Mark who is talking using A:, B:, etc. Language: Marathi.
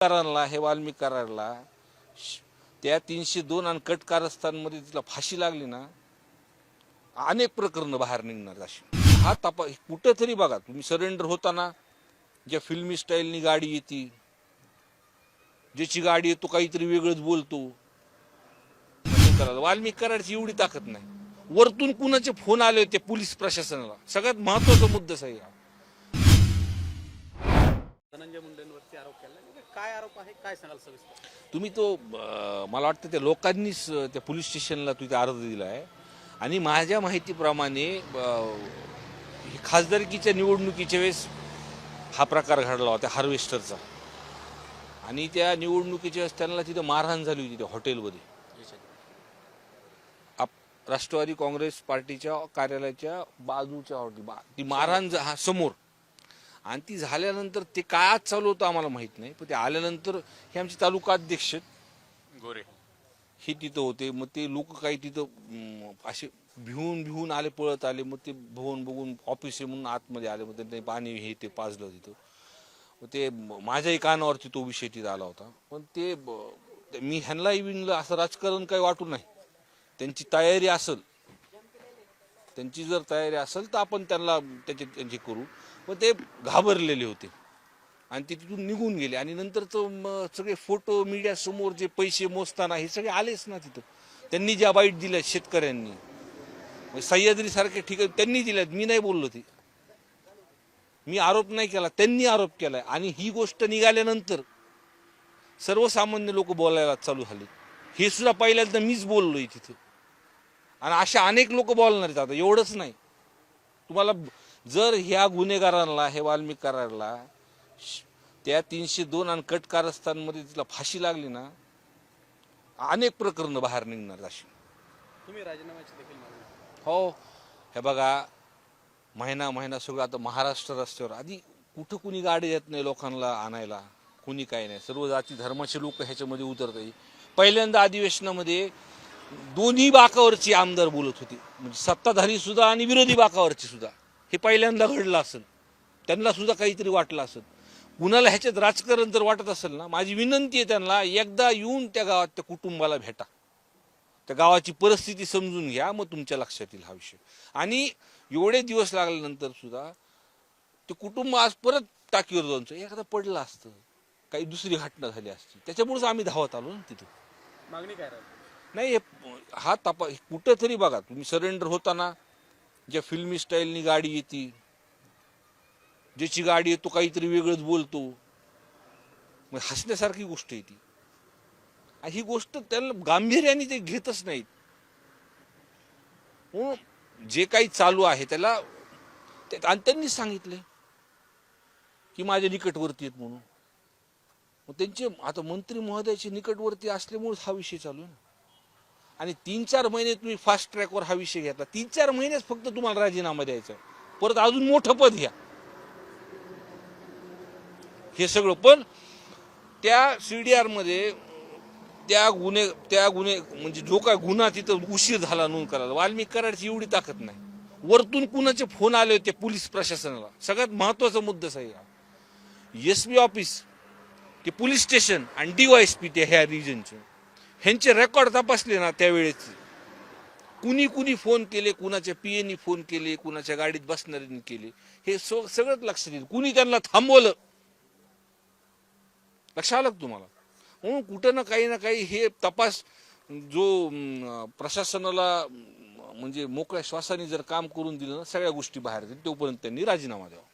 A: करारला हे वाल्मिक करारला त्या तीनशे दोन आणि कट कारस्थानमध्ये तिला फाशी लागली ना अनेक प्रकरणं बाहेर निघणार अशी. हा तपा कुठं तरी बघा तुम्ही सरेंडर होताना ज्या फिल्मी स्टाईलनी गाडी येते ज्याची गाडी येतो काहीतरी वेगळंच बोलतो. म्हणजे असं वाल्मिक एवढी ताकद नाही. वरतून कुणाचे फोन आले होते पोलीस प्रशासनाला? सगळ्यात महत्त्वाचा मुद्दा आहे हा
B: धनंजय मुंडेंवरती आरोप केला. काय आरोप आहे? काय सांगाल सविस्तर?
A: तुम्ही तो अं, मला वाटतं त्या लोकांनीच अं, त्या पोलीस स्टेशनला तिथे अर्ज दिला आहे आणि माझ्या माहितीप्रमाणे अं, हे खासदारकीच्या निवडणुकीच्या वेळेस हा प्रकार घडला होता हार्वेस्टरचा. आणि त्या निवडणुकीच्या वेळेस त्यांना तिथं मारहाण झाली होती त्या हॉटेलमध्ये. आप राष्ट्रवादी काँग्रेस पार्टीच्या कार्यालयाच्या बाजूच्या हॉटेल बा ती मारहाण झा- हा समोर. आणि ती झाल्यानंतर ते काय आज चालू होतं आम्हाला माहीत नाही पण ते आल्यानंतर हे आमचे तालुका अध्यक्ष
B: गोरे.
A: हे तिथं होते मग ते लोक काही तिथं असे भिवून भिवून आले पळत आले मग ते भवन बघून ऑफिस आहे म्हणून आतमध्ये आले मग त्यांनी पाणी हे ते पाजलं तिथं. मग ते माझ्याही कानावरती तो विषय तिथं आला होता. पण ते मी ह्यांना इव्हिनला असं राजकारण काही वाटू नाही. त्यांची तयारी असेल त्यांची जर तयारी असेल तर आपण त्यांना त्याचे त्यांचे करू. पण ते घाबरलेले होते. आणि ते तिथून निघून गेले. आणि नंतरचं म- सगळे फोटो मीडियासमोर जे पैसे मोजताना हे सगळे आलेच ना तिथं. त्यांनी ज्या बाईट दिल्या शेतकऱ्यांनी. म्हणजे सह्याद्रीसारखे ठिकाण त्यांनी दिल्यात. मी नाही बोललो ते. मी आरोप नाही केला. त्यांनी आरोप केलाय. आणि ही गोष्ट निघाल्यानंतर सर्वसामान्य लोक बोलायला चालू झाले. हे सुद्धा पहिल्यांदा मीच बोललोय तिथं. आणि अशा अनेक लोक बोलणार आहेत आता. एवढंच नाही. तुम्हाला जर ह्या गुन्हेगारांना हे वाल्मिक करारला त्या तीनशे दोन आणि कट कारस्थानमध्ये तिला फाशी लागली ना अनेक प्रकरणं बाहेर निघणार अशी.
B: तुम्ही राजीनाम्याची देखील मागणी
A: हो. हे बघा महिना महिना सगळं आता महाराष्ट्र रस्त्यावर. आधी कुठं कुणी गाडी येत नाही लोकांना आणायला? कुणी काही नाही. सर्व जाती धर्माचे लोक ह्याच्यामध्ये उतरत आहे पहिल्यांदा अधिवेशनामध्ये दोन्ही बाकावरची आमदार बोलत होते. म्हणजे सत्ताधारी सुद्धा आणि विरोधी बाकावरची सुद्धा. हे पहिल्यांदा घडलं असेल त्यांना सुद्धा काहीतरी वाटलं असेल. कुणाला ह्याच्यात राजकारण जर वाटत असेल ना माझी विनंती आहे त्यांना एकदा येऊन त्या गावात त्या कुटुंबाला भेटा. त्या गावाची परिस्थिती समजून घ्या मग तुमच्या लक्षात येईल हा विषय. आणि एवढे दिवस लागल्यानंतर सुद्धा ते कुटुंब आज परत टाकीवर जाऊन एखादा पडलं असतं काही दुसरी घटना झाली असती त्याच्यामुळेच आम्ही धावत आलो ना तिथं.
B: मागणी काय
A: नाही हे हा तपा कुठं तरी बघा तुम्ही सरेंडर होताना ज्या फिल्मी स्टाईलनी गाडी येते ज्याची गाडी येतो काहीतरी वेगळंच बोलतो. मग हसण्यासारखी गोष्ट आहे ती. आणि ही गोष्ट त्यांना गांभीर्याने ते घेतच नाहीत. म्हणून जे काही चालू आहे त्याला आणि त्यांनीच सांगितले की माझ्या निकटवर्ती आहेत म्हणून. मग त्यांचे आता मंत्री महोदयाचे निकटवर्ती असल्यामुळेच हा विषय चालू आहे ना. आणि तीन चार महिने तुम्ही फास्ट ट्रॅकवर हा विषय घेतला. तीन चार महिनेच फक्त तुम्हाला राजीनामा द्यायचा परत अजून मोठं पद घ्या. हे सगळं. पण त्या सी डी आरमध्ये त्या गुन्हे त्या गुन्हे म्हणजे जो काय गुन्हा तिथं उशीर झाला नोंद करायला. वाल्मिक कराडची एवढी ताकद नाही. वरतून कुणाचे फोन आले होते पोलीस प्रशासनाला? सगळ्यात महत्त्वाचा मुद्दा आहे एस बी ऑफिस ते पोलीस स्टेशन आणि डी वाय सी पी ते ह्या रिजनचे ह्यांचे रेकॉर्ड तपासले ना त्यावेळेस कुणी कुणी फोन केले कुणाच्या पीएनी फोन केले कुणाच्या गाडीत बसणाऱ्यांनी केले. हे सग- सगळंच लक्षात येईल. कुणी त्यांना थांबवलं? लक्ष आलं तुम्हाला? म्हणून कुठं ना काही ना काही हे तपास जो प्रशासनाला म्हणजे मोकळ्या श्वासाने जर काम करून दिलं ना सगळ्या गोष्टी बाहेर येतील तोपर्यंत त्यांनी राजीनामा द्यावा.